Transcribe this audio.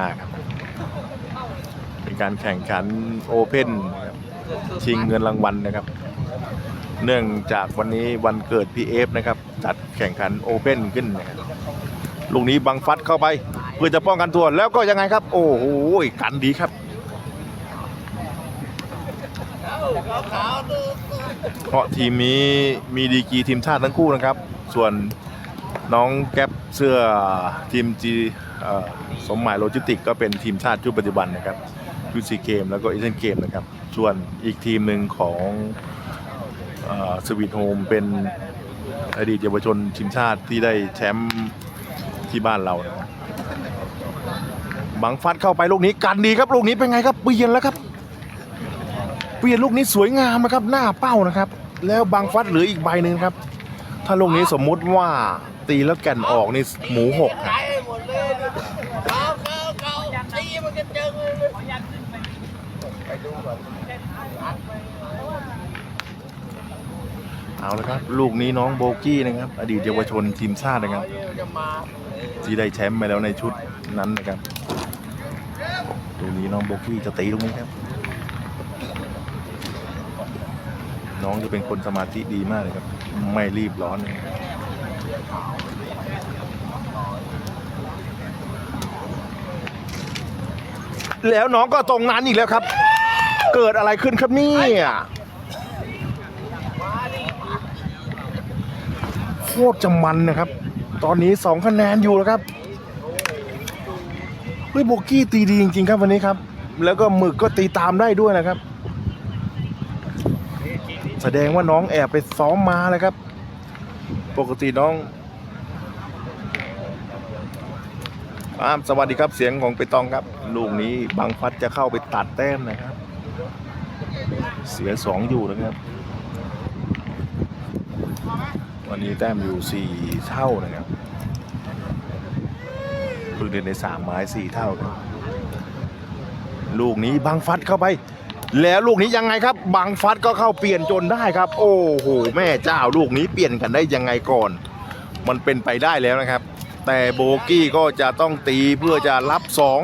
าครับเป็นการแข่งขันโอเพ่นชิงเงินรางวัลนะครับ เนื่องจากวันนี้วันเกิดพีเอฟนะครับ จัดแข่งขันโอเพ่นขึ้นนะครับลูกนี้บังฟัดเข้าไปเพื่อจะป้องกันตัวแล้วก็ยังไงครับ โอ้โหกันดีครับเพราะทีมนี้มีดีกีทีมชาติทั้งคู่นะครับ ส่วน น้องแก๊ปเสื้อทีมจีสมหมายโลจิสติกก็เป็นทีมชาติชุดปัจจุบันนะครับชุดซีเกมแล้วก็เอเชียนเกมนะครับ ส่วนอีกทีมหนึ่งของสวีทโฮมเป็นอดีตเยาวชนทีมชาติที่ได้แชมป์ที่บ้านเรานะครับบังฟัดเข้าไปลูกนี้กันดีครับลูกนี้เป็นไงครับเปลี่ยนแล้วครับ เปลี่ยนลูกนี้สวยงามนะครับหน้าเป้านะครับ แล้วบางฟัดเหลืออีกใบหนึ่งครับ ถ้าลูกนี้สมมุติว่า ตีแล้วแก่นออกนี่หมูหกครับเลยเขาเขาเขาตีมันกระเจิงเลยเอาละครับ ลูกนี้น้องโบกี้นะครับ อดีตเยาวชนทีมชาตินะครับ ที่ได้แชมป์ไปแล้วในชุดนั้นนะครับลูกนี้น้องโบกี้จะตีลูกนี้ครับ น้องจะเป็นคนสมาธิดีมากเลยครับ ไม่รีบร้อนเลย แล้วน้องก็ตรงนั้นอีกแล้วครับ เกิดอะไรขึ้นครับเนี่ยโคตรจะมันนะครับ ตอนนี้สองคะแนนอยู่แล้วครับเฮ้ยโบกี้ตีดีจริงๆครับวันนี้ครับ แล้วก็หมึกก็ตีตามได้ด้วยนะครับ แสดงว่าน้องแอบไปซ้อมมาเลยครับ ปกติน้องอ้ามสวัสดีครับเสียงของไปตองครับ ลูกนี้บางฟัดจะเข้าไปตัดแต้มนะครับ เสียสองอยู่นะครับ วันนี้แต้มอยู่สี่เท่านะครับเพิ่งเล่นในสามไม้สี่เท่าครับลูกนี้บางฟัดเข้าไป แล้วลูกนี้ยังไงครับบางฟัดก็เข้าเปลี่ยนจนได้ครับ โอ้โหแม่เจ้าลูกนี้เปลี่ยนกันได้ยังไงก่อน มันเป็นไปได้แล้วนะครับ แต่โบกี้ก็จะต้องตีเพื่อจะรับสอง